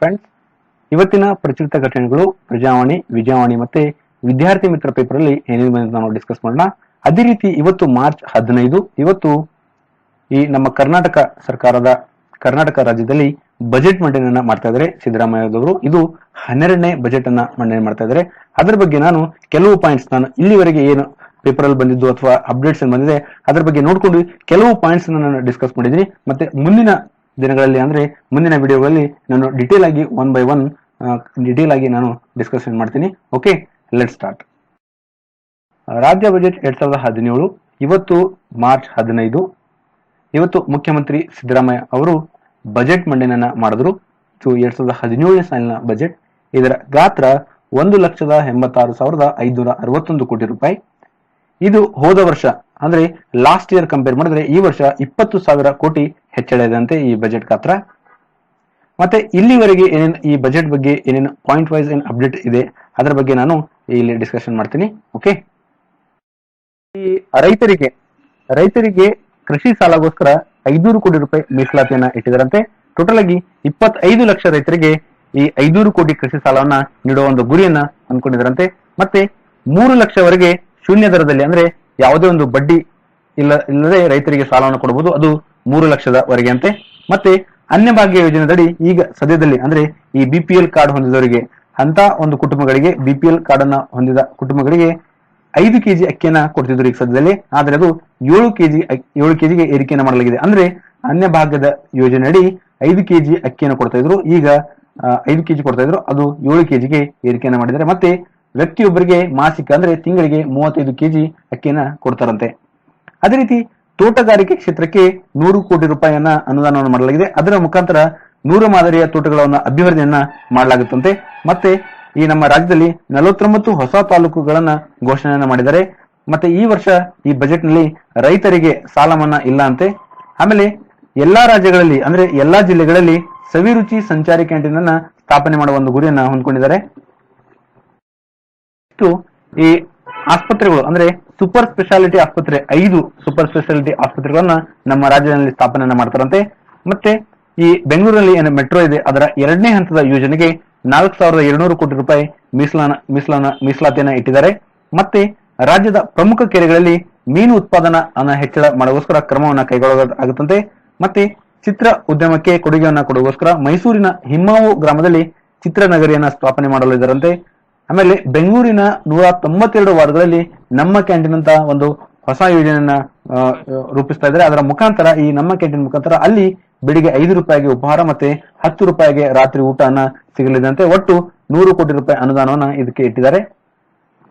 Friends ಇವತ್ತಿನ ಪ್ರಚಲಿತ ಘಟನೆಗಳು ಪ್ರಜಾವಾಣಿ, ವಿಜಯವಾಣಿ ಮತ್ತೆ ವಿದ್ಯಾರ್ಥಿ ಮಿತ್ರ ಪೇಪರ್ ಅಲ್ಲಿ ಏನೇನು ಬಂದಿದೆ ನಾವು ಡಿಸ್ಕಸ್ ಮಾಡೋಣ. ಅದೇ ರೀತಿ ಇವತ್ತು ಮಾರ್ಚ್ ಹದಿನೈದು, ಇವತ್ತು ಈ ನಮ್ಮ ಕರ್ನಾಟಕ ಸರ್ಕಾರದ, ಕರ್ನಾಟಕ ರಾಜ್ಯದಲ್ಲಿ ಬಜೆಟ್ ಮಂಡನೆಯನ್ನ ಮಾಡ್ತಾ ಇದ್ದಾರೆ ಸಿದ್ದರಾಮಯ್ಯದವರು ಇದು ಹನ್ನೆರಡನೇ ಬಜೆಟ್ ಅನ್ನ ಮಂಡನೆ ಮಾಡ್ತಾ ಇದ್ದಾರೆ. ಅದರ ಬಗ್ಗೆ ನಾನು ಕೆಲವು ಪಾಯಿಂಟ್ಸ್ ನಾನು ಇಲ್ಲಿವರೆಗೆ ಏನು ಪೇಪರ್ ಅಲ್ಲಿ ಬಂದಿದ್ದು ಅಥವಾ ಅಪ್ಡೇಟ್ಸ್ ಬಂದಿದೆ, ಅದರ ಬಗ್ಗೆ ನೋಡ್ಕೊಂಡು ಕೆಲವು ಪಾಯಿಂಟ್ಸ್ ನಾನು ಡಿಸ್ಕಸ್ ಮಾಡಿದ್ದೀನಿ. ಮತ್ತೆ ಮುಂದಿನ ದಿನಗಳಲ್ಲಿ ಅಂದ್ರೆ ಮುಂದಿನ ವಿಡಿಯೋಗಳಲ್ಲಿ ನಾನು ಡಿಟೇಲ್ ಆಗಿ ಒನ್ ಬೈ ಒನ್ ಡಿಟೇಲ್ ಆಗಿ ನಾನು ಡಿಸ್ಕಷನ್ ಮಾಡ್ತೀನಿ. ಓಕೆ ಲೆಟ್ ಸ್ಟಾರ್ಟ್ ರಾಜ್ಯ ಬಜೆಟ್ ಎರಡ್ ಸಾವಿರದ ಹದಿನೇಳು, ಇವತ್ತು ಮಾರ್ಚ್ ಹದಿನೈದು. ಇವತ್ತು ಮುಖ್ಯಮಂತ್ರಿ ಸಿದ್ದರಾಮಯ್ಯ ಅವರು ಬಜೆಟ್ ಮಂಡನೆಯನ್ನ ಮಾಡಿದ್ರು. ಎರಡ್ ಸಾವಿರದ ಹದಿನೇಳನೇ ಸಾಲಿನ ಬಜೆಟ್ ಇದರ ಗಾತ್ರ ಒಂದು ಲಕ್ಷದ ಎಂಬತ್ತಾರು ಸಾವಿರದ ಐದುನೂರ ಅರವತ್ತೊಂದು ಕೋಟಿ ರೂಪಾಯಿ. ಇದು ಹೋದ ವರ್ಷ, ಅಂದ್ರೆ ಲಾಸ್ಟ್ ಇಯರ್ ಕಂಪೇರ್ ಮಾಡಿದ್ರೆ ಈ ವರ್ಷ ಇಪ್ಪತ್ತು ಸಾವಿರ ಕೋಟಿ ಹೆಚ್ಚಳ ಇದಂತೆ ಈ ಬಜೆಟ್ ಗಾತ್ರ. ಮತ್ತೆ ಇಲ್ಲಿವರೆಗೆ ಏನೇನು ಈ ಬಜೆಟ್ ಬಗ್ಗೆ ಏನೇನು ಪಾಯಿಂಟ್ ವೈಸ್ ಏನ್ ಅಪ್ಡೇಟ್ ಇದೆ, ಅದರ ಬಗ್ಗೆ ನಾನು ಇಲ್ಲಿ ಡಿಸ್ಕಷನ್ ಮಾಡ್ತೀನಿ ಓಕೆ ಈ ರೈತರಿಗೆ ರೈತರಿಗೆ ಕೃಷಿ ಸಾಲಗೋಸ್ಕರ ಐದೂರು ಕೋಟಿ ರೂಪಾಯಿ ಮೀಸಲಾತಿಯನ್ನ ಇಟ್ಟಿದರಂತೆ. ಟೋಟಲ್ ಆಗಿ ಇಪ್ಪತ್ತೈದು ಲಕ್ಷ ರೈತರಿಗೆ ಈ ಐದೂರು ಕೋಟಿ ಕೃಷಿ ಸಾಲವನ್ನ ನೀಡುವ ಒಂದು ಗುರಿಯನ್ನ ಅನ್ಕೊಂಡಿದ್ದಾರಂತೆ ಮತ್ತೆ ಮೂರು ಲಕ್ಷವರೆಗೆ ಶೂನ್ಯ ದರದಲ್ಲಿ ಅಂದ್ರೆ ಯಾವುದೇ ಒಂದು ಬಡ್ಡಿ ಇಲ್ಲ, ಇಲ್ಲದೆ ರೈತರಿಗೆ ಸಾಲವನ್ನು ಕೊಡಬಹುದು ಅದು ಮೂರು ಲಕ್ಷದವರೆಗೆ ಅಂತೆ. ಮತ್ತೆ ಅನ್ನಭಾಗ್ಯ ಯೋಜನೆದಡಿ ಈಗ ಸದ್ಯದಲ್ಲಿ ಅಂದ್ರೆ ಈ ಬಿಪಿಎಲ್ ಕಾರ್ಡ್ ಹೊಂದಿದವರಿಗೆ, ಅಂತ ಒಂದು ಕುಟುಂಬಗಳಿಗೆ ಬಿಪಿಎಲ್ ಕಾರ್ಡ್ ಅನ್ನ ಹೊಂದಿದ ಕುಟುಂಬಗಳಿಗೆ ಐದು ಕೆಜಿ ಅಕ್ಕಿಯನ್ನ ಕೊಡ್ತಿದ್ರು ಈಗ ಸದ್ಯದಲ್ಲಿ. ಆದ್ರೆ ಅದು ಏಳು ಕೆಜಿ ಏಳು ಕೆಜಿಗೆ ಏರಿಕೆಯನ್ನ ಮಾಡಲಾಗಿದೆ. ಅಂದ್ರೆ ಅನ್ಯ ಭಾಗದ ಯೋಜನೆಯಡಿ ಐದು ಕೆಜಿ ಅಕ್ಕಿಯನ್ನು ಕೊಡ್ತಾ ಇದ್ರು. ಈಗ ಐದು ಕೆಜಿ ಕೊಡ್ತಾ ಇದ್ರು. ಅದು ಏಳು ಕೆಜಿಗೆ ಏರಿಕೆಯನ್ನ ಮಾಡಿದ್ದಾರೆ. ಮತ್ತೆ ವ್ಯಕ್ತಿಯೊಬ್ಬರಿಗೆ ಮಾಸಿಕ ಅಂದ್ರೆ ತಿಂಗಳಿಗೆ ಮೂವತ್ತೈದು ಕೆಜಿ ಅಕ್ಕಿಯನ್ನ ಕೊಡ್ತಾರಂತೆ. ಅದೇ ರೀತಿ ತೋಟಗಾರಿಕೆ ಕ್ಷೇತ್ರಕ್ಕೆ ನೂರು ಕೋಟಿ ರೂಪಾಯಿಯನ್ನ ಅನುದಾನವನ್ನು ಮಾಡಲಾಗಿದೆ. ಅದರ ಮುಖಾಂತರ ನೂರು ಮಾದರಿಯ ತೋಟಗಳನ್ನ ಅಭಿವೃದ್ಧಿಯನ್ನ ಮಾಡಲಾಗುತ್ತಂತೆ. ಮತ್ತೆ ಈ ನಮ್ಮ ರಾಜ್ಯದಲ್ಲಿ ನಲವತ್ತೊಂಬತ್ತು ಹೊಸ ತಾಲೂಕುಗಳನ್ನ ಘೋಷಣೆಯನ್ನ ಮಾಡಿದ್ದಾರೆ. ಮತ್ತೆ ಈ ವರ್ಷ ಈ ಬಜೆಟ್ನಲ್ಲಿ ರೈತರಿಗೆ ಸಾಲ ಮನ್ನಾ ಇಲ್ಲ ಅಂತೆ. ಆಮೇಲೆ ಎಲ್ಲಾ ರಾಜ್ಯಗಳಲ್ಲಿ ಅಂದ್ರೆ ಎಲ್ಲಾ ಜಿಲ್ಲೆಗಳಲ್ಲಿ ಸವಿರುಚಿ ಸಂಚಾರಿ ಕ್ಯಾಂಟೀನ್ ಅನ್ನ ಸ್ಥಾಪನೆ ಮಾಡುವ ಒಂದು ಗುರಿಯನ್ನ ಹೊಂದ್ಕೊಂಡಿದ್ದಾರೆ. ಇಷ್ಟು ಈ ಆಸ್ಪತ್ರೆಗಳು, ಅಂದ್ರೆ ಸೂಪರ್ ಸ್ಪೆಷಾಲಿಟಿ ಆಸ್ಪತ್ರೆ, ಐದು ಸೂಪರ್ ಸ್ಪೆಷಾಲಿಟಿ ಆಸ್ಪತ್ರೆಗಳನ್ನ ನಮ್ಮ ರಾಜ್ಯದಲ್ಲಿ ಸ್ಥಾಪನೆ ಮಾಡ್ತಾರಂತೆ. ಮತ್ತೆ ಈ ಬೆಂಗಳೂರಲ್ಲಿ ಏನು ಮೆಟ್ರೋ ಇದೆ, ಅದರ ಎರಡನೇ ಹಂತದ ಯೋಜನೆಗೆ ನಾಲ್ಕು ಸಾವಿರದ ಎರಡ್ನೂರು ಕೋಟಿ ರೂಪಾಯಿ ಮೀಸಲಾನ ಮೀಸಲಾನ, ಮೀಸಲಾತಿಯನ್ನ ಇಟ್ಟಿದ್ದಾರೆ. ಮತ್ತೆ ರಾಜ್ಯದ ಪ್ರಮುಖ ಕೆರೆಗಳಲ್ಲಿ ಮೀನು ಉತ್ಪಾದನಾ ಅನ್ನ ಹೆಚ್ಚಳ ಮಾಡೋಗೋಸ್ಕರ ಕ್ರಮವನ್ನ ಕೈಗೊಳ್ಳಲಾಗುತ್ತಂತೆ ಮತ್ತೆ ಚಿತ್ರ ಉದ್ಯಮಕ್ಕೆ ಕೊಡುಗೆಯನ್ನ ಕೊಡುಗೋಸ್ಕರ ಮೈಸೂರಿನ ಹಿಮ್ಮಾವು ಗ್ರಾಮದಲ್ಲಿ ಚಿತ್ರನಗರಿಯನ್ನ ಸ್ಥಾಪನೆ ಮಾಡಲಿದ್ದಾರಂತೆ ಆಮೇಲೆ ಬೆಂಗಳೂರಿನ ನೂರ ತೊಂಬತ್ತೆರಡು ವಾರ್ಡ್ಗಳಲ್ಲಿ ನಮ್ಮ ಕ್ಯಾಂಟೀನ್ ಅಂತ ಒಂದು ಹೊಸ ಯೋಜನೆಯನ್ನ ರೂಪಿಸ್ತಾ ಇದ್ದಾರೆ. ಅದರ ಮುಖಾಂತರ ಈ ನಮ್ಮ ಕ್ಯಾಂಟೀನ್ ಮುಖಾಂತರ ಅಲ್ಲಿ ಬೆಳಿಗ್ಗೆ ಐದು ರೂಪಾಯಿಗೆ ಉಪಹಾರ ಮತ್ತೆ ಹತ್ತು ರೂಪಾಯಿಗೆ ರಾತ್ರಿ ಊಟನ ಸಿಗಲಿದಂತೆ ಒಟ್ಟು ನೂರು ಕೋಟಿ ರೂಪಾಯಿ ಅನುದಾನವನ್ನ ಇದಕ್ಕೆ ಇಟ್ಟಿದ್ದಾರೆ.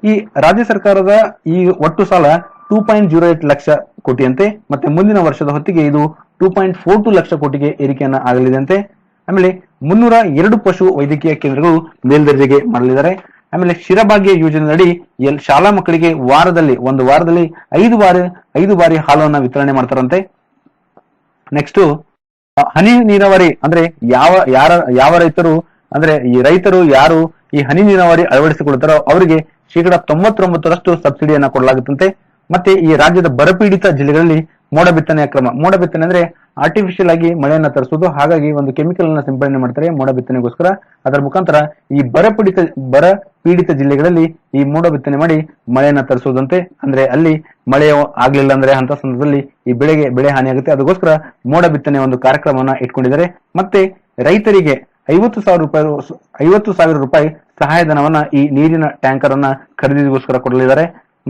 ಈ ರಾಜ್ಯ ಸರ್ಕಾರದ ಈ ಒಟ್ಟು ಸಾಲ two point zero eight lakh ಕೋಟಿಯಂತೆ, ಮತ್ತೆ ಮುಂದಿನ ವರ್ಷದ ಹೊತ್ತಿಗೆ ಇದು two point four two lakh ಕೋಟಿಗೆ ಏರಿಕೆಯನ್ನ ಆಗಲಿದಂತೆ. ಆಮೇಲೆ ಮುನ್ನೂರ ಎರಡು ಪಶು ವೈದ್ಯಕೀಯ ಕೇಂದ್ರಗಳು ಮೇಲ್ದರ್ಜೆಗೆ ಮಾಡಲಿದ್ದಾರೆ ಆಮೇಲೆ ಶಿರಭಾಗ್ಯ ಯೋಜನೆಯಡಿ ಎಲ್ ಶಾಲಾ ಮಕ್ಕಳಿಗೆ ವಾರದಲ್ಲಿ, ಒಂದು ವಾರದಲ್ಲಿ ಐದು ಬಾರಿ ಐದು ಬಾರಿ ಹಾಲನ್ನ ವಿತರಣೆ ಮಾಡ್ತಾರಂತೆ. ನೆಕ್ಸ್ಟ್ ಹನಿ ನೀರಾವರಿ ಅಂದ್ರೆ ಯಾವ, ಯಾರ, ಯಾವ ರೈತರು, ಅಂದ್ರೆ ಈ ರೈತರು ಯಾರು ಈ ಹನಿ ನೀರಾವರಿ ಅಳವಡಿಸಿಕೊಳ್ತಾರೋ ಅವರಿಗೆ ಶೇಕಡಾ ತೊಂಬತ್ತೊಂಬತ್ತರಷ್ಟು ಸಬ್ಸಿಡಿಯನ್ನ ಕೊಡಲಾಗುತ್ತಂತೆ. ಮತ್ತೆ ಈ ರಾಜ್ಯದ ಬರಪೀಡಿತ ಜಿಲ್ಲೆಗಳಲ್ಲಿ ಮೋಡ ಬಿತ್ತನೆಯ ಕ್ರಮ ಮೋಡ ಬಿತ್ತನೆ ಅಂದ್ರೆ ಆರ್ಟಿಫಿಷಿಯಲ್ ಆಗಿ ಮಳೆಯನ್ನ ತರಿಸೋದು ಹಾಗಾಗಿ ಒಂದು ಕೆಮಿಕಲ್ ಅನ್ನ ಸಿಂಪಡಣೆ ಮಾಡ್ತಾರೆ ಮೋಡ ಬಿತ್ತನೆಗೋಸ್ಕರ ಅದರ ಮುಖಾಂತರ ಈ ಬರಪೀಡಿತ ಬರ ಪೀಡಿತ ಜಿಲ್ಲೆಗಳಲ್ಲಿ ಈ ಮೋಡ ಬಿತ್ತನೆ ಮಾಡಿ ಮಳೆಯನ್ನ ತರಿಸೋದಂತೆ ಅಂದ್ರೆ ಅಲ್ಲಿ ಮಳೆ ಆಗ್ಲಿಲ್ಲ ಅಂದ್ರೆ ಅಂತ ಸಂದರ್ಭದಲ್ಲಿ ಈ ಬೆಳೆಗೆ ಬೆಳೆ ಹಾನಿಯಾಗುತ್ತೆ ಅದಕ್ಕೋಸ್ಕರ ಮೋಡ ಬಿತ್ತನೆ ಒಂದು ಕಾರ್ಯಕ್ರಮವನ್ನ ಇಟ್ಕೊಂಡಿದ್ದಾರೆ. ಮತ್ತೆ ರೈತರಿಗೆ ಐವತ್ತು ಸಾವಿರ ರೂಪಾಯಿ, ಐವತ್ತು ಸಾವಿರ ರೂಪಾಯಿ ಸಹಾಯಧನವನ್ನ ಈ ನೀರಿನ ಟ್ಯಾಂಕರ್ ಅನ್ನ ಖರೀದಿಗೋಸ್ಕರ ಕೊಡಲಿದ್ದಾರೆ.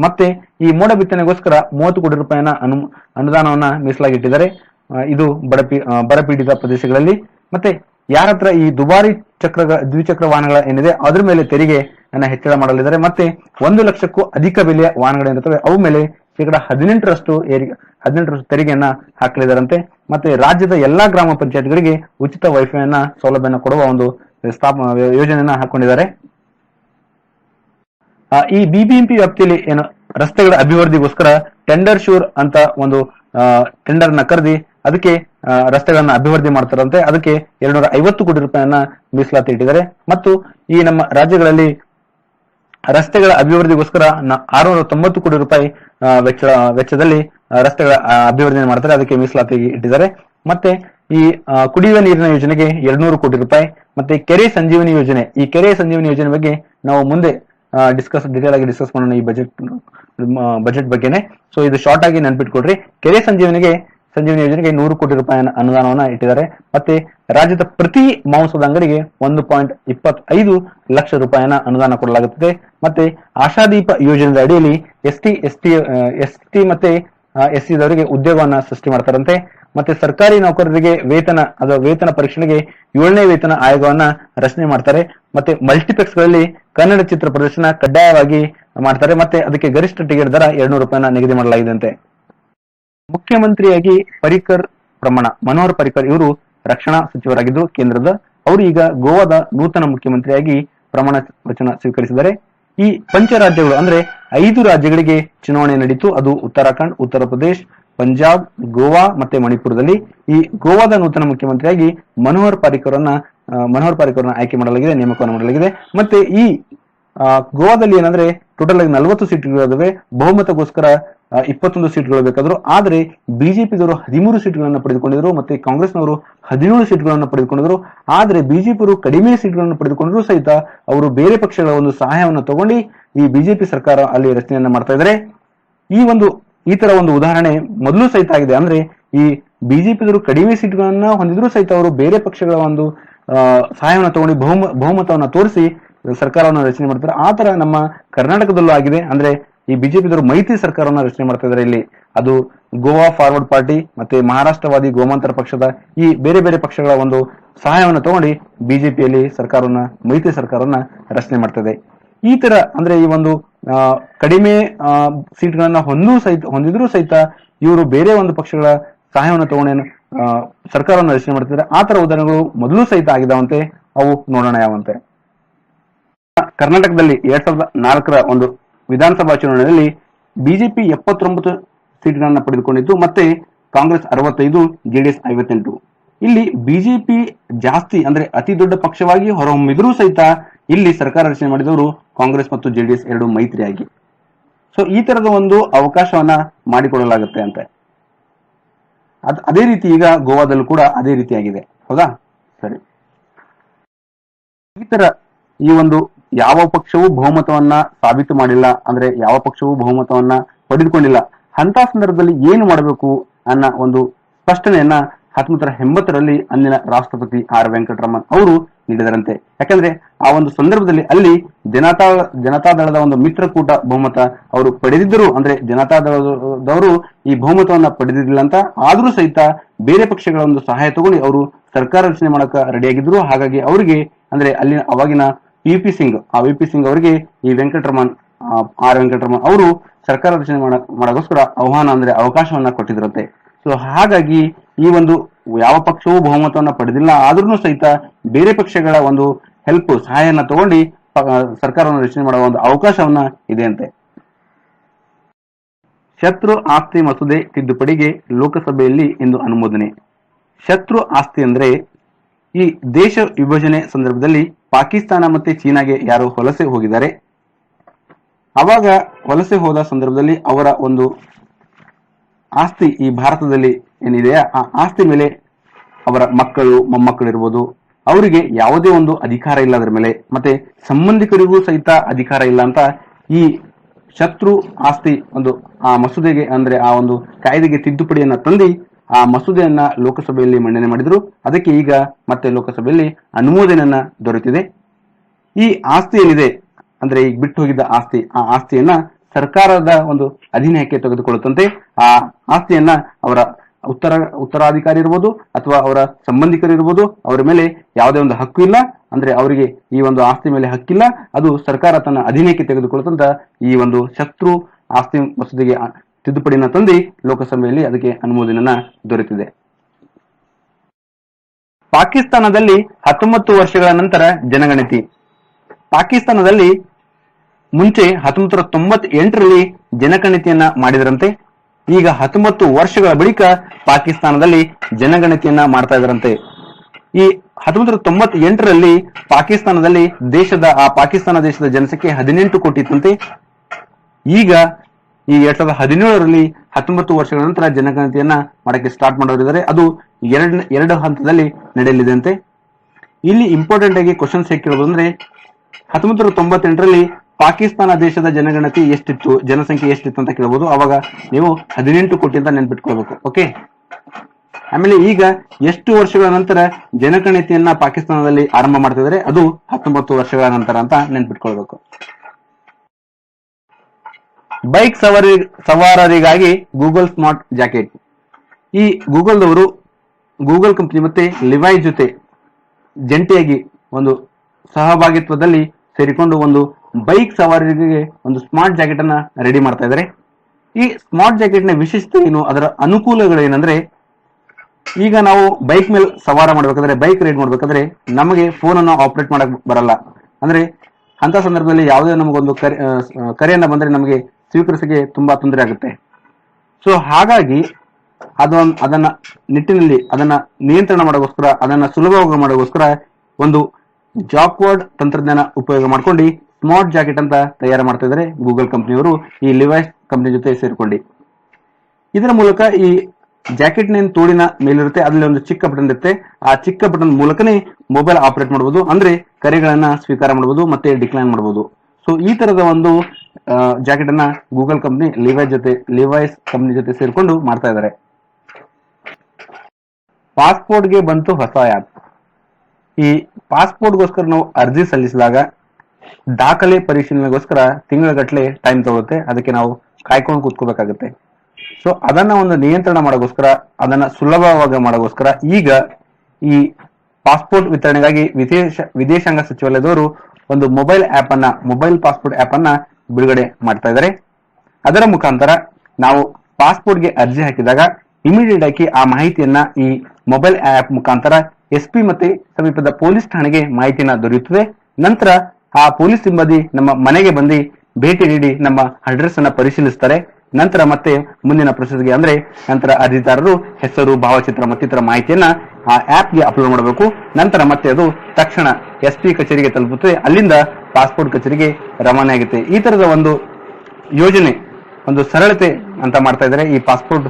ಮತ್ತೆ ಈ ಮೋಡ ಬಿತ್ತನೆಗೋಸ್ಕರ ಮೂವತ್ತು ಕೋಟಿ ರೂಪಾಯಿನ ಅನು, ಅನುದಾನವನ್ನ ಮೀಸಲಾಗಿಟ್ಟಿದ್ದಾರೆ. ಇದು ಬಡಪಿ ಬರಪೀಡಿತ ಪ್ರದೇಶಗಳಲ್ಲಿ. ಮತ್ತೆ ಯಾರ ಹತ್ರ ಈ ದುಬಾರಿ ಚಕ್ರ, ದ್ವಿಚಕ್ರ ವಾಹನಗಳ ಏನಿದೆ, ಅದ್ರ ಮೇಲೆ ತೆರಿಗೆ ಹೆಚ್ಚಳ ಮಾಡಲಿದ್ದಾರೆ. ಮತ್ತೆ ಒಂದು ಲಕ್ಷಕ್ಕೂ ಅಧಿಕ ಬೆಲೆಯ ವಾಹನಗಳೇನಿರ್ತವೆ ಅವು ಮೇಲೆ ಶೇಕಡ ಹದಿನೆಂಟರಷ್ಟು ಏರಿಕೆ ಹದಿನೆಂಟರಷ್ಟು ತೆರಿಗೆಯನ್ನ ಹಾಕಲಿದ್ದಾರಂತೆ. ಮತ್ತೆ ರಾಜ್ಯದ ಎಲ್ಲಾ ಗ್ರಾಮ ಪಂಚಾಯತ್ಗಳಿಗೆ ಉಚಿತ ವೈಫೈಯನ್ನ ಸೌಲಭ್ಯನ ಕೊಡುವ ಒಂದು ಸ್ಥಾಪ, ಯೋಜನೆಯನ್ನ ಹಾಕೊಂಡಿದ್ದಾರೆ. ಈ ಬಿಬಿಎಂಪಿ ವ್ಯಾಪ್ತಿಯಲ್ಲಿ ಏನು ರಸ್ತೆಗಳ ಅಭಿವೃದ್ಧಿಗೋಸ್ಕರ ಟೆಂಡರ್ ಶೂರ್ ಅಂತ ಒಂದು ಟೆಂಡರ್ನ ಕರೆದಿ ಅದಕ್ಕೆ ರಸ್ತೆಗಳನ್ನ ಅಭಿವೃದ್ಧಿ ಮಾಡ್ತಾರಂತೆ. ಅದಕ್ಕೆ ಎರಡ್ನೂರ ಐವತ್ತು ಕೋಟಿ ರೂಪಾಯಿಯನ್ನ ಮೀಸಲಾತಿ ಇಟ್ಟಿದ್ದಾರೆ. ಮತ್ತು ಈ ನಮ್ಮ ರಾಜ್ಯಗಳಲ್ಲಿ ರಸ್ತೆಗಳ ಅಭಿವೃದ್ಧಿಗೋಸ್ಕರ ಆರುನೂರ ತೊಂಬತ್ತು ಕೋಟಿ ರೂಪಾಯಿ ವೆಚ್ಚ, ವೆಚ್ಚದಲ್ಲಿ ರಸ್ತೆಗಳ ಅಭಿವೃದ್ಧಿ ಮಾಡ್ತಾರೆ. ಅದಕ್ಕೆ ಮೀಸಲಾತಿ ಇಟ್ಟಿದ್ದಾರೆ. ಮತ್ತೆ ಈ ಕುಡಿಯುವ ನೀರಿನ ಯೋಜನೆಗೆ ಎರಡ್ನೂರು ಕೋಟಿ ರೂಪಾಯಿ. ಮತ್ತೆ ಕೆರೆ ಸಂಜೀವನಿ ಯೋಜನೆ. ಈ ಕೆರೆ ಸಂಜೀವನಿ ಯೋಜನೆ ಬಗ್ಗೆ ನಾವು ಮುಂದೆ ಡಿಸ್ಕಸ್ ಡೀಟೇಲ್ ಆಗಿ ಡಿಸ್ಕಸ್ ಮಾಡೋಣ ಈ ಬಜೆಟ್ ಬಜೆಟ್ ಬಗ್ಗೆನೆ. ಸೊ ಇದು ಶಾರ್ಟ್ ಆಗಿ ನೆನ್ಪಿಟ್ಕೊಡ್ರಿ ಕೆರೆ ಸಂಜೀವನಿಗೆ, ಸಂಜೀವನಿ ಯೋಜನೆಗೆ ನೂರು ಕೋಟಿ ರೂಪಾಯಿ ಅನುದಾನವನ್ನ ಇಟ್ಟಿದ್ದಾರೆ. ಮತ್ತೆ ರಾಜ್ಯದ ಪ್ರತಿ ಮಾಂಸದ ಅಂಗಡಿಗೆ ಒಂದು ಪಾಯಿಂಟ್ ಇಪ್ಪತ್ತೈದು ಲಕ್ಷ ರೂಪಾಯಿನ ಅನುದಾನ ಕೊಡಲಾಗುತ್ತದೆ. ಮತ್ತೆ ಆಶಾದೀಪ ಯೋಜನೆಯ ಅಡಿಯಲ್ಲಿ S T S T S T ಮತ್ತೆ ಎಸ್ ಸಿ ದವರಿಗೆ ಉದ್ಯೋಗವನ್ನ ಸೃಷ್ಟಿ ಮಾಡ್ತಾರಂತೆ. ಮತ್ತೆ ಸರ್ಕಾರಿ ನೌಕರರಿಗೆ ವೇತನ ಅಥವಾ ವೇತನ ಪರೀಕ್ಷೆಗೆ ಏಳನೇ ವೇತನ ಆಯೋಗವನ್ನ ರಚನೆ ಮಾಡ್ತಾರೆ. ಮತ್ತೆ ಮಲ್ಟಿಪ್ಲೆಕ್ಸ್ಗಳಲ್ಲಿ ಕನ್ನಡ ಚಿತ್ರ ಪ್ರದರ್ಶನ ಕಡ್ಡಾಯವಾಗಿ ಮಾಡ್ತಾರೆ. ಮತ್ತೆ ಅದಕ್ಕೆ ಗರಿಷ್ಠ ಟಿಕೆಟ್ ದರ ಎರಡ್ನೂರು ರೂಪಾಯಿನ ನಿಗದಿ ಮಾಡಲಾಗಿದೆಯಂತೆ ಮುಖ್ಯಮಂತ್ರಿಯಾಗಿ ಪರಿಕರ್ ಪ್ರಮಾಣ, ಮನೋಹರ್ ಪರಿಕರ್ ಇವರು ರಕ್ಷಣಾ ಸಚಿವರಾಗಿದ್ದು, ಕೇಂದ್ರದ ಅವರು ಈಗ ಗೋವಾದ ನೂತನ ಮುಖ್ಯಮಂತ್ರಿಯಾಗಿ ಪ್ರಮಾಣ ವಚನ ಸ್ವೀಕರಿಸಿದ್ದಾರೆ. ಈ ಪಂಚ ರಾಜ್ಯಗಳು ಅಂದ್ರೆ ಐದು ರಾಜ್ಯಗಳಿಗೆ ಚುನಾವಣೆ ನಡೀತು. ಅದು ಉತ್ತರಾಖಂಡ್, ಉತ್ತರ ಪ್ರದೇಶ, ಪಂಜಾಬ್, ಗೋವಾ ಮತ್ತೆ ಮಣಿಪುರದಲ್ಲಿ. ಈ ಗೋವಾದ ನೂತನ ಮುಖ್ಯಮಂತ್ರಿಯಾಗಿ ಮನೋಹರ್ ಪಾರಿಕರ್ನ ಮನೋಹರ್ ಪಾರಿಕರನ್ನ ಆಯ್ಕೆ ಮಾಡಲಾಗಿದೆ, ನೇಮಕವನ್ನು ಮಾಡಲಾಗಿದೆ. ಮತ್ತೆ ಈ ಗೋವಾದಲ್ಲಿ ಏನಂದ್ರೆ ಟೋಟಲ್ ಆಗಿ ನಲವತ್ತು ಸೀಟ್ಗಳಿದಾವೆ ಬಹುಮತಗೋಸ್ಕರ ಇಪ್ಪತ್ತೊಂದು ಸೀಟ್ಗಳು ಬೇಕಾದ್ರು. ಆದ್ರೆ ಬಿಜೆಪಿದವರು ಹದಿಮೂರು ಸೀಟ್ಗಳನ್ನು ಪಡೆದುಕೊಂಡಿದ್ರು ಮತ್ತೆ ಕಾಂಗ್ರೆಸ್ನವರು ಹದಿನೇಳು ಸೀಟ್ಗಳನ್ನು ಪಡೆದುಕೊಂಡಿದ್ರು. ಆದ್ರೆ ಬಿಜೆಪಿಯವರು ಕಡಿಮೆ ಸೀಟ್ಗಳನ್ನು ಪಡೆದುಕೊಂಡರೂ ಸಹಿತ ಅವರು ಬೇರೆ ಪಕ್ಷಗಳ ಒಂದು ಸಹಾಯವನ್ನು ತಗೊಂಡು ಈ ಬಿಜೆಪಿ ಸರ್ಕಾರ ಅಲ್ಲಿ ರಚನೆಯನ್ನ ಮಾಡ್ತಾ ಇದ್ದಾರೆ. ಈ ಒಂದು, ಈ ತರ ಒಂದು ಉದಾಹರಣೆ ಮೊದಲು ಸಹಿತ ಆಗಿದೆ. ಅಂದ್ರೆ ಈ ಬಿಜೆಪಿದವರು ಕಡಿಮೆ ಸೀಟ್ಗಳನ್ನ ಹೊಂದಿದ್ರು ಸಹಿತ ಅವರು ಬೇರೆ ಪಕ್ಷಗಳ ಒಂದು ಸಹಾಯವನ್ನು ತಗೊಂಡು ಬಹುಮ, ಬಹುಮತವನ್ನು ತೋರಿಸಿ ಸರ್ಕಾರವನ್ನು ರಚನೆ ಮಾಡ್ತಾರೆ. ಆ ತರ ನಮ್ಮ ಕರ್ನಾಟಕದಲ್ಲೂ ಆಗಿದೆ. ಅಂದ್ರೆ ಈ ಬಿಜೆಪಿದವರು ಮೈತ್ರಿ ಸರ್ಕಾರವನ್ನು ರಚನೆ ಮಾಡ್ತಾ ಇದ್ದಾರೆ ಇಲ್ಲಿ. ಅದು ಗೋವಾ ಫಾರ್ವರ್ಡ್ ಪಾರ್ಟಿ ಮತ್ತೆ ಮಹಾರಾಷ್ಟ್ರವಾದಿ ಗೋಮಾಂತರ ಪಕ್ಷದ ಈ ಬೇರೆ ಬೇರೆ ಪಕ್ಷಗಳ ಒಂದು ಸಹಾಯವನ್ನು ತಗೊಂಡು ಬಿಜೆಪಿಯಲ್ಲಿ ಸರ್ಕಾರವನ್ನ, ಮೈತ್ರಿ ಸರ್ಕಾರವನ್ನ ರಚನೆ ಮಾಡ್ತದೆ ಈ ತರ ಅಂದ್ರೆ ಈ ಒಂದು ಕಡಿಮೆ ಸೀಟ್ಗಳನ್ನ ಹೊಂದೂ ಸಹಿತ, ಹೊಂದಿದ್ರು ಸಹಿತ ಇವರು ಬೇರೆ ಒಂದು ಪಕ್ಷಗಳ ಸಹಾಯವನ್ನು ತಗೊಂಡೇನು ಸರ್ಕಾರವನ್ನು ರಚನೆ ಮಾಡ್ತಿದ್ದಾರೆ ಆ ತರ ಉದಾಹರಣೆಗಳು ಮೊದಲು ಸಹಿತ ಆಗಿದಾವಂತೆ, ಅವು ನೋಡೋಣ ಯಾವಂತೆ. ಕರ್ನಾಟಕದಲ್ಲಿ ಎರಡ್ ಸಾವಿರದ ನಾಲ್ಕರ ಒಂದು ವಿಧಾನಸಭಾ ಚುನಾವಣೆಯಲ್ಲಿ ಬಿಜೆಪಿ ಎಪ್ಪತ್ತೊಂಬತ್ತು ಸೀಟುಗಳನ್ನು ಪಡೆದುಕೊಂಡಿದ್ದು, ಮತ್ತೆ ಕಾಂಗ್ರೆಸ್ ಅರವತ್ತೈದು, ಜೆಡಿಎಸ್ ಐವತ್ತೆಂಟು. ಇಲ್ಲಿ ಬಿಜೆಪಿ ಜಾಸ್ತಿ ಅಂದ್ರೆ ಅತಿ ದೊಡ್ಡ ಪಕ್ಷವಾಗಿ ಹೊರಹೊಮ್ಮಿದ್ರೂ ಸಹಿತ ಇಲ್ಲಿ ಸರ್ಕಾರ ರಚನೆ ಮಾಡಿದವರು ಕಾಂಗ್ರೆಸ್ ಮತ್ತು ಜೆಡಿಎಸ್ ಎರಡು ಮೈತ್ರಿಯಾಗಿ. ಸೊ ಈ ತರದ ಒಂದು ಅವಕಾಶವನ್ನ ಮಾಡಿಕೊಡಲಾಗುತ್ತೆ ಅಂತ. ಅದ್ ಅದೇ ರೀತಿ ಈಗ ಗೋವಾದಲ್ಲೂ ಕೂಡ ಅದೇ ರೀತಿಯಾಗಿದೆ. ಹೌದಾ? ಸರಿ. ಈ ತರ ಈ ಒಂದು ಯಾವ ಪಕ್ಷವೂ ಬಹುಮತವನ್ನ ಸಾಬೀತು ಮಾಡಿಲ್ಲ, ಅಂದ್ರೆ ಯಾವ ಪಕ್ಷವೂ ಬಹುಮತವನ್ನ ಪಡೆದುಕೊಂಡಿಲ್ಲ ಅಂತ ಸಂದರ್ಭದಲ್ಲಿ ಏನು ಮಾಡಬೇಕು ಅನ್ನ ಒಂದು ಸ್ಪಷ್ಟನೆಯನ್ನ ಹತ್ತೊಂಬತ್ತರ ಎಂಬತ್ತರಲ್ಲಿ ಅಂದಿನ ರಾಷ್ಟ್ರಪತಿ ಆರ್ ವೆಂಕಟರಮನ್ ಅವರು ನೀಡಿದರಂತೆ. ಯಾಕಂದ್ರೆ ಆ ಒಂದು ಸಂದರ್ಭದಲ್ಲಿ ಅಲ್ಲಿ ಜನತಾ ಜನತಾದಳದ ಒಂದು ಮಿತ್ರಕೂಟ ಬಹುಮತ ಅವರು ಪಡೆದಿದ್ದರು. ಅಂದ್ರೆ ಜನತಾದಳದವರು ಈ ಬಹುಮತವನ್ನ ಪಡೆದಿದ್ದಿಲ್ಲ ಅಂತ ಆದರೂ ಸಹಿತ ಬೇರೆ ಪಕ್ಷಗಳ ಒಂದು ಸಹಾಯ ತಗೊಂಡು ಅವರು ಸರ್ಕಾರ ರಚನೆ ಮಾಡಕ ರೆಡಿಯಾಗಿದ್ರು ಹಾಗಾಗಿ ಅವರಿಗೆ, ಅಂದ್ರೆ ಅಲ್ಲಿನ ಅವಾಗಿನ ಪಿ ಪಿ ಸಿಂಗ್ ಆ ವಿ ಪಿ ಸಿಂಗ್ ಅವರಿಗೆ ಈ ವೆಂಕಟರಮಣ್ ಆರ್ ವೆಂಕಟರಮಣ್ ಅವರು ಸರ್ಕಾರ ರಚನೆ ಮಾಡ, ಮಾಡೋಕ್ಕೋಸ್ಕರ ಆಹ್ವಾನ ಅಂದ್ರೆ ಅವಕಾಶವನ್ನ ಕೊಟ್ಟಿದ್ರಂತೆ. ಸೊ ಹಾಗಾಗಿ ಈ ಒಂದು ಯಾವ ಪಕ್ಷವೂ ಬಹುಮತವನ್ನ ಪಡೆದಿಲ್ಲ. ಆದ್ರೂ ಸಹಿತ ಬೇರೆ ಪಕ್ಷಗಳ ಒಂದು ಹೆಲ್ಪ್ ಸಹಾಯನ ತಗೊಂಡು ಸರ್ಕಾರವನ್ನು ರಚನೆ ಮಾಡುವ ಒಂದು ಅವಕಾಶವನ್ನ ಇದೆ ಅಂತೆ. ಶತ್ರು ಆಸ್ತಿ ಮಸೂದೆ ತಿದ್ದುಪಡಿಗೆ ಲೋಕಸಭೆಯಲ್ಲಿ ಇಂದು ಅನುಮೋದನೆ. ಶತ್ರು ಆಸ್ತಿ ಅಂದ್ರೆ ಈ ದೇಶ ವಿಭಜನೆ ಸಂದರ್ಭದಲ್ಲಿ ಪಾಕಿಸ್ತಾನ ಮತ್ತೆ ಚೀನಾಗೆ ಯಾರು ವಲಸೆ ಹೋಗಿದ್ದಾರೆ. ಅವಾಗ ವಲಸೆ ಹೋದ ಸಂದರ್ಭದಲ್ಲಿ ಅವರ ಒಂದು ಆಸ್ತಿ ಈ ಭಾರತದಲ್ಲಿ ಏನಿದೆಯಾ? ಆ ಆಸ್ತಿ ಮೇಲೆ ಅವರ ಮಕ್ಕಳು ಮೊಮ್ಮಕ್ಕಳು ಇರ್ಬೋದು ಅವರಿಗೆ ಯಾವುದೇ ಒಂದು ಅಧಿಕಾರ ಇಲ್ಲ ಅದರ ಮೇಲೆ. ಮತ್ತೆ ಸಂಬಂಧಿಕರಿಗೂ ಸಹಿತ ಅಧಿಕಾರ ಇಲ್ಲ ಅಂತ ಈ ಶತ್ರು ಆಸ್ತಿ ಒಂದು ಆ ಮಸೂದೆಗೆ ಅಂದ್ರೆ ಆ ಒಂದು ಕಾಯ್ದೆಗೆ ತಿದ್ದುಪಡಿಯನ್ನ ತಂದು ಆ ಮಸೂದೆಯನ್ನ ಲೋಕಸಭೆಯಲ್ಲಿ ಮಂಡನೆ ಮಾಡಿದ್ರು. ಅದಕ್ಕೆ ಈಗ ಮತ್ತೆ ಲೋಕಸಭೆಯಲ್ಲಿ ಅನುಮೋದನೆಯನ್ನ ದೊರೆತಿದೆ. ಈ ಆಸ್ತಿ ಏನಿದೆ? ಅಂದ್ರೆ ಈಗ ಬಿಟ್ಟು ಹೋಗಿದ್ದ ಆಸ್ತಿ, ಆ ಆಸ್ತಿಯನ್ನ ಸರ್ಕಾರದ ಒಂದು ಅಧೀನಕ್ಕೆ ತೆಗೆದುಕೊಳ್ಳುತ್ತಂತೆ. ಆ ಆಸ್ತಿಯನ್ನ ಅವರ ಉತ್ತರ, ಉತ್ತರಾಧಿಕಾರಿ ಇರ್ಬೋದು ಅಥವಾ ಅವರ ಸಂಬಂಧಿಕರು ಇರ್ಬೋದು, ಅವರ ಮೇಲೆ ಯಾವುದೇ ಒಂದು ಹಕ್ಕು ಇಲ್ಲ. ಅಂದ್ರೆ ಅವರಿಗೆ ಈ ಒಂದು ಆಸ್ತಿ ಮೇಲೆ ಹಕ್ಕಿಲ್ಲ. ಅದು ಸರ್ಕಾರ ತನ್ನ ಅಧೀನಕ್ಕೆ ತೆಗೆದುಕೊಳ್ಳುತ್ತಂತ ಈ ಒಂದು ಶತ್ರು ಆಸ್ತಿ ಮಸೂದೆಗೆ ಆ ತಂದಿ ತಂದು ಲೋಕಸಭೆಯಲ್ಲಿ ಅದಕ್ಕೆ ಅನುಮೋದನೆಯನ್ನ ದೊರೆತಿದೆ. ಪಾಕಿಸ್ತಾನದಲ್ಲಿ ಹತ್ತೊಂಬತ್ತು ವರ್ಷಗಳ ನಂತರ ಜನಗಣತಿ. ಪಾಕಿಸ್ತಾನದಲ್ಲಿ ಮುಂಚೆ ಹತ್ತೊಂಬತ್ತು ತೊಂಬತ್ ಎಂಟರಲ್ಲಿ ಜನಗಣತಿಯನ್ನ ಮಾಡಿದರಂತೆ, ಈಗ ಹತ್ತೊಂಬತ್ತು ವರ್ಷಗಳ ಬಳಿಕ ಪಾಕಿಸ್ತಾನದಲ್ಲಿ ಜನಗಣತಿಯನ್ನ ಮಾಡ್ತಾ ಇದರಂತೆ. ಈ ಹತ್ತೊಂಬತ್ತು ತೊಂಬತ್ ಎಂಟರಲ್ಲಿ ಪಾಕಿಸ್ತಾನದಲ್ಲಿ ದೇಶದ, ಆ ಪಾಕಿಸ್ತಾನ ದೇಶದ ಜನಸಂಖ್ಯೆ ಹದಿನೆಂಟು ಕೋಟಿ ಇತ್ತಂತೆ. ಈಗ ಈ ಎರಡ್ ಸಾವಿರದ ಹದಿನೇಳರಲ್ಲಿ ಹತ್ತೊಂಬತ್ತು ವರ್ಷಗಳ ನಂತರ ಜನಗಣತಿಯನ್ನ ಮಾಡಕ್ಕೆ ಸ್ಟಾರ್ಟ್ ಮಾಡೋರಿದ್ದಾರೆ ಅದು ಎರಡು ಎರಡು ಹಂತದಲ್ಲಿ ನಡೆಯಲಿದೆ ಅಂತೆ ಇಲ್ಲಿ ಇಂಪಾರ್ಟೆಂಟ್ ಆಗಿ ಕ್ವಶನ್ಸ್ ಹೇಗೆ ಅಂದ್ರೆ, ಹತ್ತೊಂಬತ್ತು ತೊಂಬತ್ತೆಂಟರಲ್ಲಿ ಪಾಕಿಸ್ತಾನ ದೇಶದ ಜನಗಣತಿ ಎಷ್ಟಿತ್ತು, ಜನಸಂಖ್ಯೆ ಎಷ್ಟಿತ್ತು ಅಂತ ಕೇಳಬಹುದು ಅವಾಗ ನೀವು ಹದಿನೆಂಟು ಕೋಟಿ ಅಂತ ನೆನ್ಪಿಟ್ಕೊಳ್ಬೇಕು. ಓಕೆ ಆಮೇಲೆ ಈಗ ಎಷ್ಟು ವರ್ಷಗಳ ನಂತರ ಜನಗಣತಿಯನ್ನ ಪಾಕಿಸ್ತಾನದಲ್ಲಿ ಆರಂಭ ಮಾಡ್ತಿದ್ದಾರೆ, ಅದು ಹತ್ತೊಂಬತ್ತು ವರ್ಷಗಳ ನಂತರ ಅಂತ ನೆನ್ಪಿಟ್ಕೊಳ್ಬೇಕು. ಬೈಕ್ ಸವಾರಿ ಸವಾರರಿಗಾಗಿ ಗೂಗಲ್ ಸ್ಮಾರ್ಟ್ ಜಾಕೆಟ್. ಈ ಗೂಗಲ್ದವರು ಗೂಗಲ್ ಕಂಪ್ನಿ ಮತ್ತೆ ಲಿವೈ ಜೊತೆ ಜಂಟಿಯಾಗಿ ಒಂದು ಸಹಭಾಗಿತ್ವದಲ್ಲಿ ಸೇರಿಕೊಂಡು ಒಂದು ಬೈಕ್ ಸವಾರರಿಗೆ ಒಂದು ಸ್ಮಾರ್ಟ್ ಜಾಕೆಟ್ ಅನ್ನ ರೆಡಿ ಮಾಡ್ತಾ ಇದ್ದಾರೆ. ಈ ಸ್ಮಾರ್ಟ್ ಜಾಕೆಟ್ನ ವಿಶೇಷತೆ ಏನು? ಅದರ ಅನುಕೂಲಗಳು ಏನಂದ್ರೆ ಈಗ ನಾವು ಬೈಕ್ ಮೇಲೆ ಸವಾರ ಮಾಡ್ಬೇಕಾದ್ರೆ, ಬೈಕ್ ರೈಡ್ ಮಾಡ್ಬೇಕಾದ್ರೆ ನಮಗೆ ಫೋನ್ ಅನ್ನು ಆಪರೇಟ್ ಮಾಡಕ್ ಬರಲ್ಲ. ಅಂದ್ರೆ, ಅಂತ ಸಂದರ್ಭದಲ್ಲಿ ಯಾವುದೇ ನಮಗೊಂದು ಕರೆ ಕರೆಯನ್ನ ಬಂದ್ರೆ ನಮಗೆ ಸ್ವೀಕರಿಸಿಗೆ ತುಂಬಾ ತೊಂದರೆ ಆಗುತ್ತೆ. ಸೊ ಹಾಗಾಗಿ ಅದು ಅದನ್ನ ನಿಟ್ಟಿನಲ್ಲಿ, ಅದನ್ನ ನಿಯಂತ್ರಣ ಮಾಡೋಗೋಸ್ಕರ ಅದನ್ನ ಸುಲಭವಾಗಿ ಮಾಡೋಗೋಸ್ಕರ ಒಂದು ಜಾಕ್ವರ್ಡ್ ತಂತ್ರಜ್ಞಾನ ಉಪಯೋಗ ಮಾಡ್ಕೊಂಡು ಸ್ಮಾರ್ಟ್ ಜಾಕೆಟ್ ಅಂತ ತಯಾರು ಮಾಡ್ತಾ ಇದ್ದಾರೆ ಗೂಗಲ್ ಕಂಪ್ನಿಯವರು. ಈ ಲಿವೈಸ್ ಕಂಪನಿ ಜೊತೆ ಸೇರಿಕೊಂಡು ಇದರ ಮೂಲಕ ಈ ಜಾಕೆಟ್ ನೇನ್ ತೋಳಿನ ಮೇಲಿರುತ್ತೆ, ಅದರಲ್ಲಿ ಒಂದು ಚಿಕ್ಕ ಬಟನ್ ಇರುತ್ತೆ. ಆ ಚಿಕ್ಕ ಬಟನ್ ಮೂಲಕನೇ ಮೊಬೈಲ್ ಆಪರೇಟ್ ಮಾಡಬಹುದು ಅಂದ್ರೆ ಕರೆಗಳನ್ನ ಸ್ವೀಕಾರ ಮಾಡಬಹುದು ಮತ್ತೆ ಡಿಕ್ಲೈನ್ ಮಾಡಬಹುದು ಸೊ ಈ ತರದ ಒಂದು ಜಾಕೆಟ್ ಅನ್ನ ಗೂಗಲ್ ಕಂಪನಿ ಲಿವೈಸ್ ಜೊತೆ ಲಿವೈಸ್ ಕಂಪನಿ ಜೊತೆ ಸೇರ್ಕೊಂಡು ಮಾಡ್ತಾ ಇದ್ದಾರೆ ಪಾಸ್ಪೋರ್ಟ್ಗೆ ಬಂತು ಹೊಸ ಆ್ಯಪ್ ಈ ಪಾಸ್ಪೋರ್ಟ್ಗೋಸ್ಕರ ನಾವು ಅರ್ಜಿ ಸಲ್ಲಿಸಿದಾಗ ದಾಖಲೆ ಪರಿಶೀಲನೆಗೋಸ್ಕರ ತಿಂಗಳಗಟ್ಟಲೆ ಟೈಮ್ ತಗೊಳುತ್ತೆ. ಅದಕ್ಕೆ ನಾವು ಕಾಯ್ಕೊಂಡು ಕೂತ್ಕೋಬೇಕಾಗುತ್ತೆ. ಸೊ ಅದನ್ನ ಒಂದು ನಿಯಂತ್ರಣ ಮಾಡೋಗೋಸ್ಕರ, ಅದನ್ನ ಸುಲಭವಾಗಿ ಮಾಡೋಗೋಸ್ಕರ ಈಗ ಈ ಪಾಸ್ಪೋರ್ಟ್ ವಿತರಣೆಗಾಗಿ ವಿದೇಶ ವಿದೇಶಾಂಗ ಸಚಿವಾಲಯದವರು ಒಂದು ಮೊಬೈಲ್ ಆ್ಯಪ್ ಅನ್ನ ಮೊಬೈಲ್ ಪಾಸ್ಪೋರ್ಟ್ ಆಪ್ ಅನ್ನ ಬಿಡುಗಡೆ ಮಾಡ್ತಾ ಇದ್ದಾರೆ. ಅದರ ಮುಖಾಂತರ ನಾವು ಪಾಸ್ಪೋರ್ಟ್ಗೆ ಅರ್ಜಿ ಹಾಕಿದಾಗ ಇಮಿಡಿಯೇಟ್ ಆಗಿ ಆ ಮಾಹಿತಿಯನ್ನ ಈ ಮೊಬೈಲ್ ಆಪ್ ಮುಖಾಂತರ ಎಸ್ಪಿ ಮತ್ತೆ ಸಮೀಪದ ಪೊಲೀಸ್ ಠಾಣೆಗೆ ಮಾಹಿತಿಯನ್ನ ದೊರೆಯುತ್ತದೆ. ನಂತರ ಆ ಪೊಲೀಸ್ ಸಿಬ್ಬಂದಿ ನಮ್ಮ ಮನೆಗೆ ಬಂದು ಭೇಟಿ ನೀಡಿ ನಮ್ಮ ಅಡ್ರೆಸ್ ಅನ್ನ ಪರಿಶೀಲಿಸ್ತಾರೆ. ನಂತರ ಮತ್ತೆ ಮುಂದಿನ ಪ್ರೊಸೆಸ್ಗೆ ಅಂದ್ರೆ ನಂತರ ಅರ್ಜಿದಾರರು ಹೆಸರು, ಭಾವಚಿತ್ರ ಮತ್ತಿತರ ಮಾಹಿತಿಯನ್ನ ಆ ಆಪ್ಗೆ ಅಪ್ಲೋಡ್ ಮಾಡಬೇಕು. ನಂತರ ಮತ್ತೆ ಅದು ತಕ್ಷಣ ಎಸ್ ಪಿ ಕಚೇರಿಗೆ ತಲುಪುತ್ತದೆ ಅಲ್ಲಿಂದ ಪಾಸ್ಪೋರ್ಟ್ ಕಚೇರಿಗೆ ರವಾನೆ ಆಗುತ್ತೆ. ಈ ತರದ ಒಂದು ಯೋಜನೆ, ಒಂದು ಸರಳತೆ ಅಂತ ಮಾಡ್ತಾ ಇದ್ದಾರೆ. ಈ ಪಾಸ್ಪೋರ್ಟ್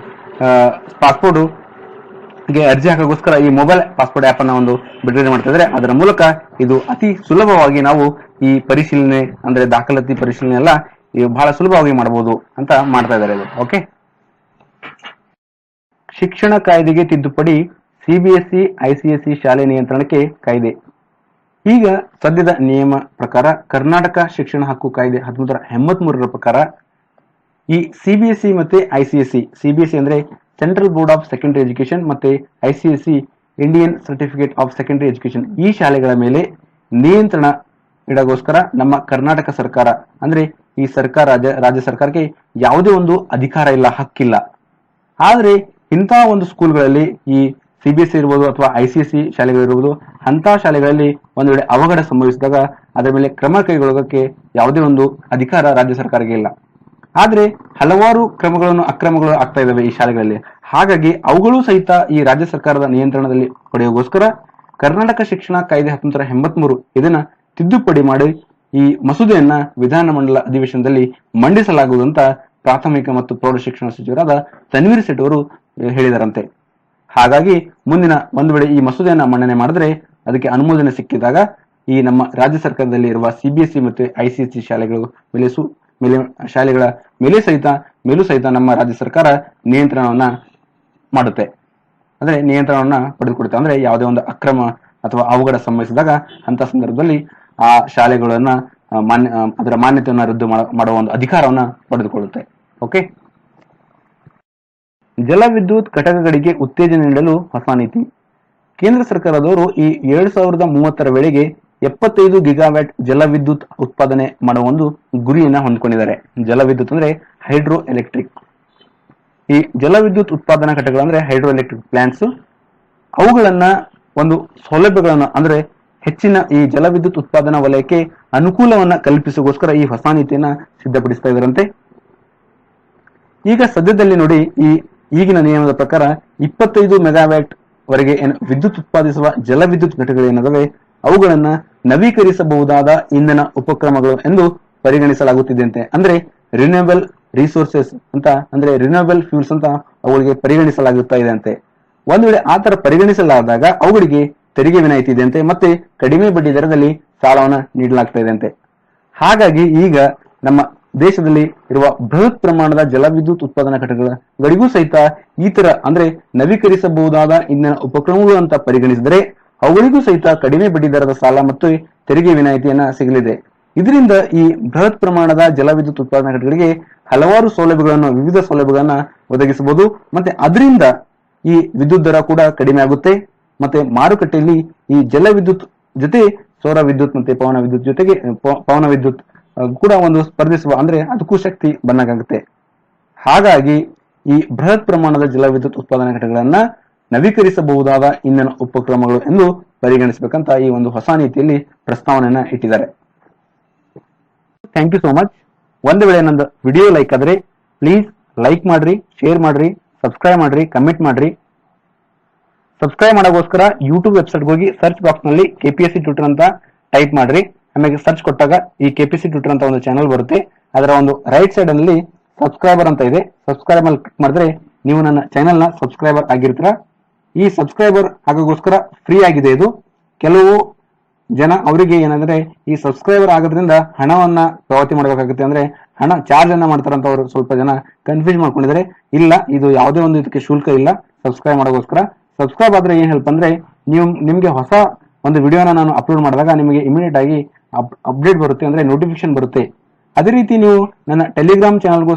ಪಾಸ್ಪೋರ್ಟ್ಗೆ ಅರ್ಜಿ ಹಾಕೋಸ್ಕರ ಈ ಮೊಬೈಲ್ ಪಾಸ್ಪೋರ್ಟ್ ಆಪ್ ಅನ್ನ ಒಂದು ಬಿಡುಗಡೆ ಮಾಡ್ತಾ ಇದ್ದಾರೆ. ಅದರ ಮೂಲಕ ಇದು ಅತಿ ಸುಲಭವಾಗಿ ನಾವು ಈ ಪರಿಶೀಲನೆ, ಅಂದ್ರೆ ದಾಖಲಾತಿ ಪರಿಶೀಲನೆ ಎಲ್ಲ ಬಹಳ ಸುಲಭವಾಗಿ ಮಾಡಬಹುದು ಅಂತ ಮಾಡ್ತಾ ಇದ್ದಾರೆ ಇದು ಓಕೆ ಶಿಕ್ಷಣ ಕಾಯ್ದೆಗೆ ತಿದ್ದುಪಡಿ ಸಿಬಿಎಸ್ಇ ಐಸಿಎಸ್ಇ ಶಾಲೆ ನಿಯಂತ್ರಣಕ್ಕೆ ಕಾಯ್ದೆ. ಈಗ ಸದ್ಯದ ನಿಯಮ ಪ್ರಕಾರ ಕರ್ನಾಟಕ ಶಿಕ್ಷಣ ಹಕ್ಕು ಕಾಯ್ದೆ ಹತ್ತೊಂಬತ್ತರ ಎಂಬತ್ಮೂರರ ಪ್ರಕಾರ ಈ ಸಿಬಿಎಸ್ಇ ಮತ್ತೆ ಐಸಿಎಸ್ಇ ಸಿಬಿಎಸ್ಇ ಅಂದ್ರೆ central board of secondary education ಮತ್ತೆ ICSE Indian certificate of secondary education ಈ ಶಾಲೆಗಳ ಮೇಲೆ ನಿಯಂತ್ರಣ ಇಡಗೋಸ್ಕರ ನಮ್ಮ ಕರ್ನಾಟಕ ಸರ್ಕಾರ ಅಂದ್ರೆ ಈ ಸರ್ಕಾರ ರಾಜ್ಯ ರಾಜ್ಯ ಸರ್ಕಾರಕ್ಕೆ ಯಾವುದೇ ಒಂದು ಅಧಿಕಾರ ಇಲ್ಲ, ಹಕ್ಕಿಲ್ಲ. ಆದ್ರೆ ಇಂತಹ ಒಂದು ಸ್ಕೂಲ್ಗಳಲ್ಲಿ ಈ ಸಿಬಿಎಸ್ಇ ಇರ್ಬೋದು ಅಥವಾ ಐ ಸಿ ಸಿ ಶಾಲೆಗಳಿರ್ಬೋದು ಅಂತ ಶಾಲೆಗಳಲ್ಲಿ ಒಂದು ವೇಳೆ ಅವಘಡ ಸಂಭವಿಸಿದಾಗ ಅದರ ಮೇಲೆ ಕ್ರಮ ಕೈಗೊಳ್ಳೋದಕ್ಕೆ ಯಾವುದೇ ಒಂದು ಅಧಿಕಾರ ರಾಜ್ಯ ಸರ್ಕಾರಕ್ಕೆ ಇಲ್ಲ. ಆದ್ರೆ ಹಲವಾರು ಕ್ರಮಗಳನ್ನು, ಅಕ್ರಮಗಳು ಆಗ್ತಾ ಇದಾವೆ ಈ ಶಾಲೆಗಳಲ್ಲಿ. ಹಾಗಾಗಿ ಅವುಗಳು ಸಹಿತ ಈ ರಾಜ್ಯ ಸರ್ಕಾರದ ನಿಯಂತ್ರಣದಲ್ಲಿ ಪಡೆಯೋಗೋಸ್ಕರ ಕರ್ನಾಟಕ ಶಿಕ್ಷಣ ಕಾಯ್ದೆ ಹತ್ತೊಂಬತ್ತರ ಎಂಬತ್ಮೂರು ಇದನ್ನ ತಿದ್ದುಪಡಿ ಮಾಡಿ ಈ ಮಸೂದೆಯನ್ನ ವಿಧಾನಮಂಡಲ ಅಧಿವೇಶನದಲ್ಲಿ ಮಂಡಿಸಲಾಗುವುದು ಅಂತ ಪ್ರಾಥಮಿಕ ಮತ್ತು ಪ್ರೌಢ ಶಿಕ್ಷಣ ಸಚಿವರಾದ ತನ್ವೀರ್ ಸೇಠ್ ಅವರು ಹೇಳಿದರಂತೆ. ಹಾಗಾಗಿ ಮುಂದಿನ ಒಂದು ವೇಳೆ ಈ ಮಸೂದೆಯನ್ನ ಮಂಡನೆ ಮಾಡಿದ್ರೆ ಅದಕ್ಕೆ ಅನುಮೋದನೆ ಸಿಕ್ಕಿದಾಗ ಈ ನಮ್ಮ ರಾಜ್ಯ ಸರ್ಕಾರದಲ್ಲಿ ಇರುವ ಸಿಬಿಎಸ್ಇ ಮತ್ತು ಐಸಿಎಸ್ಇ ಶಾಲೆಗಳು ಮೇಲೆ ಸು ಮೇಲೆ ಶಾಲೆಗಳ ಮೇಲೆ ಸಹಿತ, ಮೇಲೂ ಸಹಿತ ನಮ್ಮ ರಾಜ್ಯ ಸರ್ಕಾರ ನಿಯಂತ್ರಣವನ್ನ ಮಾಡುತ್ತೆ. ಅಂದ್ರೆ ನಿಯಂತ್ರಣವನ್ನ ಪಡೆದುಕೊಡುತ್ತೆ. ಅಂದ್ರೆ ಯಾವುದೇ ಒಂದು ಅಕ್ರಮ ಅಥವಾ ಅವಘಡ ಸಂಭವಿಸಿದಾಗ ಅಂತ ಸಂದರ್ಭದಲ್ಲಿ ಆ ಶಾಲೆಗಳನ್ನ ಮಾನ್ಯ ಅದರ ಮಾನ್ಯತೆಯನ್ನ ರದ್ದು ಮಾಡ- ಮಾಡುವ ಒಂದು ಅಧಿಕಾರವನ್ನ ಪಡೆದುಕೊಳ್ಳುತ್ತೆ. ಓಕೆ ಜಲವಿದ್ಯುತ್ ಘಟಕಗಳಿಗೆ ಉತ್ತೇಜನ ನೀಡಲು ಹೊಸ ನೀತಿ. ಕೇಂದ್ರ ಸರ್ಕಾರದವರು ಈ ಎರಡ್ ಸಾವಿರದ ಮೂವತ್ತರ ವೇಳೆಗೆ ಎಪ್ಪತ್ತೈದು ಗಿಗಾವ್ಯಾಟ್ ಜಲವಿದ್ಯುತ್ ಉತ್ಪಾದನೆ ಮಾಡುವ ಒಂದು ಗುರಿಯನ್ನ ಹೊಂದ್ಕೊಂಡಿದ್ದಾರೆ. ಜಲವಿದ್ಯುತ್ ಅಂದ್ರೆ ಹೈಡ್ರೋ ಎಲೆಕ್ಟ್ರಿಕ್. ಈ ಜಲವಿದ್ಯುತ್ ಉತ್ಪಾದನಾ ಘಟಕಗಳು ಅಂದ್ರೆ ಹೈಡ್ರೋ ಎಲೆಕ್ಟ್ರಿಕ್ ಪ್ಲಾಂಟ್ಸ್. ಅವುಗಳನ್ನ ಒಂದು ಸೌಲಭ್ಯಗಳನ್ನ ಅಂದ್ರೆ ಹೆಚ್ಚಿನ ಈ ಜಲವಿದ್ಯುತ್ ಉತ್ಪಾದನಾ ವಲಯಕ್ಕೆ ಅನುಕೂಲವನ್ನ ಕಲ್ಪಿಸೋಗೋಸ್ಕರ ಈ ಹೊಸ ನೀತಿಯನ್ನ ಸಿದ್ಧಪಡಿಸ್ತಾ ಇದರಂತೆ ಈಗ ಸದ್ಯದಲ್ಲಿ ನೋಡಿ ಈ ಈಗಿನ ನಿಯಮದ ಪ್ರಕಾರ ಇಪ್ಪತ್ತೈದು ಮೆಗಾವ್ಯಾಟ್ ವರೆಗೆ ವಿದ್ಯುತ್ ಉತ್ಪಾದಿಸುವ ಜಲವಿದ್ಯುತ್ ಘಟಕಗಳು ಏನದವೆ ಅವುಗಳನ್ನ ನವೀಕರಿಸಬಹುದಾದ ಇಂಧನ ಉಪಕ್ರಮಗಳು ಎಂದು ಪರಿಗಣಿಸಲಾಗುತ್ತಿದೆಯಂತೆ ಅಂದ್ರೆ ರಿನ್ಯೂಯಬಲ್ ರಿಸೋರ್ಸಸ್ ಅಂತ, ಅಂದ್ರೆ ರಿನ್ಯೂಯಬಲ್ ಫ್ಯೂಲ್ಸ್ ಅಂತ ಅವುಗಳಿಗೆ ಪರಿಗಣಿಸಲಾಗುತ್ತಾ ಇದೆ ಅಂತೆ ಒಂದು ವೇಳೆ ಆತರ ತರ ಪರಿಗಣಿಸಲಾದಾಗ ಅವುಗಳಿಗೆ ತೆರಿಗೆ ವಿನಾಯಿತಿ ಇದೆಯಂತೆ ಮತ್ತೆ ಕಡಿಮೆ ಬಡ್ಡಿ ದರದಲ್ಲಿ ಸಾಲವನ್ನು ನೀಡಲಾಗ್ತಾ ಇದೆಯಂತೆ ಹಾಗಾಗಿ ಈಗ ನಮ್ಮ ದೇಶದಲ್ಲಿ ಇರುವ ಬೃಹತ್ ಪ್ರಮಾಣದ ಜಲವಿದ್ಯುತ್ ಉತ್ಪಾದನಾ ಘಟಕಗಳಿಗೂ ಸಹಿತ ಈ ತರ ಅಂದ್ರೆ ನವೀಕರಿಸಬಹುದಾದ ಇಂಧನ ಉಪಕ್ರಮಗಳು ಅಂತ ಪರಿಗಣಿಸಿದರೆ ಅವುಗಳಿಗೂ ಸಹಿತ ಕಡಿಮೆ ಬಡ್ಡಿ ದರದ ಸಾಲ ಮತ್ತು ತೆರಿಗೆ ವಿನಾಯಿತಿಯನ್ನ ಸಿಗಲಿದೆ. ಇದರಿಂದ ಈ ಬೃಹತ್ ಪ್ರಮಾಣದ ಜಲವಿದ್ಯುತ್ ಉತ್ಪಾದನಾ ಘಟಕಗಳಿಗೆ ಹಲವಾರು ಸೌಲಭ್ಯಗಳನ್ನು, ವಿವಿಧ ಸೌಲಭ್ಯಗಳನ್ನ ಒದಗಿಸಬಹುದು. ಮತ್ತೆ ಅದರಿಂದ ಈ ವಿದ್ಯುತ್ ದರ ಕೂಡ ಕಡಿಮೆ ಆಗುತ್ತೆ. ಮತ್ತೆ ಮಾರುಕಟ್ಟೆಯಲ್ಲಿ ಈ ಜಲವಿದ್ಯುತ್ ಜೊತೆ ಸೌರ ವಿದ್ಯುತ್ ಮತ್ತೆ ಪವನ ವಿದ್ಯುತ್ ಜೊತೆಗೆ ಪವನ ವಿದ್ಯುತ್ ಕೂಡ ಒಂದು ಸ್ಪರ್ಧಿಸುವ, ಅಂದ್ರೆ ಅದಕ್ಕೂ ಶಕ್ತಿ ಬಂದಾಗುತ್ತೆ ಹಾಗಾಗಿ ಈ ಬೃಹತ್ ಪ್ರಮಾಣದ ಜಲವಿದ್ಯುತ್ ಉತ್ಪಾದನಾ ಘಟಕಗಳನ್ನ ನವೀಕರಿಸಬಹುದಾದ ಇಂಧನ ಉಪಕ್ರಮಗಳು ಎಂದು ಪರಿಗಣಿಸಬೇಕಂತ ಈ ಒಂದು ಹೊಸ ನೀತಿಯಲ್ಲಿ ಪ್ರಸ್ತಾವನೆಯನ್ನ ಇಟ್ಟಿದ್ದಾರೆ. ಥ್ಯಾಂಕ್ ಯು ಸೋ ಮಚ್ ಒಂದು ವೇಳೆ ನಂದು ವಿಡಿಯೋ ಲೈಕ್ ಆದ್ರೆ ಪ್ಲೀಸ್ ಲೈಕ್ ಮಾಡ್ರಿ ಶೇರ್ ಮಾಡ್ರಿ ಸಬ್ಸ್ಕ್ರೈಬ್ ಮಾಡ್ರಿ ಕಮೆಂಟ್ ಮಾಡ್ರಿ. ಸಬ್ಸ್ಕ್ರೈಬ್ ಮಾಡೋಕ್ಕೋಸ್ಕರ ಯೂಟ್ಯೂಬ್ ವೆಬ್ಸೈಟ್ ಹೋಗಿ ಸರ್ಚ್ ಬಾಕ್ಸ್ನಲ್ಲಿ ಕೆಪಿಎಸ್ಸಿ ಟ್ಯೂಟರ್ ಅಂತ ಟೈಪ್ ಮಾಡ್ರಿ. ಆಮೇಲೆ ಸರ್ಚ್ ಕೊಟ್ಟಾಗ ಈ ಕೆಪಿಸಿ ಟ್ಯೂಟರ್ ಅಂತ ಒಂದು ಚಾನಲ್ ಬರುತ್ತೆ. ಅದರ ಒಂದು ರೈಟ್ ಸೈಡ್ ಅಲ್ಲಿ ಸಬ್ಸ್ಕ್ರೈಬರ್ ಅಂತ ಇದೆ. ಸಬ್ಸ್ಕ್ರೈಬ್ ಅಲ್ಲಿ ಕ್ಲಿಕ್ ಮಾಡಿದ್ರೆ ನೀವು ನನ್ನ ಚಾನೆಲ್ನ ಸಬ್ಸ್ಕ್ರೈಬರ್ ಆಗಿರ್ತೀರಾ. ಈ ಸಬ್ಸ್ಕ್ರೈಬರ್ ಆಗೋಗೋಸ್ಕರ ಫ್ರೀ ಆಗಿದೆ ಇದು. ಕೆಲವು ಜನ ಅವರಿಗೆ ಏನಂದ್ರೆ ಈ ಸಬ್ಸ್ಕ್ರೈಬರ್ ಆಗೋದ್ರಿಂದ ಹಣವನ್ನ ಪಾವತಿ ಮಾಡಬೇಕಾಗುತ್ತೆ ಅಂದ್ರೆ ಹಣ ಚಾರ್ಜ್ ಅನ್ನ ಮಾಡ್ತಾರಂತ ಅವರು ಸ್ವಲ್ಪ ಜನ ಕನ್ಫ್ಯೂಸ್ ಮಾಡ್ಕೊಂಡಿದ್ದಾರೆ. ಇಲ್ಲ, ಇದು ಯಾವುದೇ ಒಂದು ಇದಕ್ಕೆ ಶುಲ್ಕ ಇಲ್ಲ. ಸಬ್ಸ್ಕ್ರೈಬ್ ಮಾಡೋಗೋಸ್ಕರ ಸಬ್ಸ್ಕ್ರೈಬ್ ಆದರೆ ಏನ್ ಹೆಲ್ಪ್ ಅಂದ್ರೆ ನೀವು ನಿಮಗೆ ಹೊಸ ಒಂದು ವಿಡಿಯೋನ ನಾನು ಅಪ್ಲೋಡ್ ಮಾಡಿದಾಗ ನಿಮಗೆ ಇಮಿಡಿಯೇಟ್ ಆಗಿ ಅಪ್ಡೇಟ್ ಬರುತ್ತೆ ಅಂದ್ರೆ ನೋಟಿಫಿಕೇಶನ್ ಬರುತ್ತೆ. ಅದೇ ರೀತಿ ನೀವು ನನ್ನ ಟೆಲಿಗ್ರಾಮ್ ಚಾನಲ್ಗೂ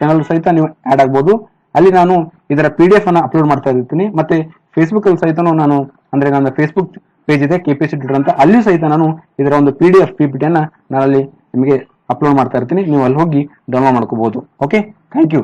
ಚಾನಲ್ ಸಹಿತ ನೀವು ಆಡ್ ಆಗ್ಬೋದು. ಅಲ್ಲಿ ನಾನು ಇದರ ಪಿ ಡಿ ಎಫ್ ಅನ್ನ ಅಪ್ಲೋಡ್ ಮಾಡ್ತಾ ಇರ್ತೀನಿ. ಮತ್ತೆ ಫೇಸ್ಬುಕ್ ಅಲ್ಲಿ ಸಹಿತನೂ ನಾನು ಅಂದ್ರೆ ನನ್ನ ಫೇಸ್ಬುಕ್ ಪೇಜ್ ಇದೆ ಕೆ ಪಿ ಸಿ ಅಂತ. ಅಲ್ಲಿಯೂ ಸಹಿತ ನಾನು ಇದರ ಒಂದು P D F P P ನಾನು ಅಲ್ಲಿ ನಿಮಗೆ ಅಪ್ಲೋಡ್ ಮಾಡ್ತಾ ಇರ್ತೀನಿ. ನೀವು ಅಲ್ಲಿ ಹೋಗಿ ಡೌನ್ಲೋಡ್ ಮಾಡ್ಕೋಬಹುದು ಓಕೆ ಥ್ಯಾಂಕ್ ಯು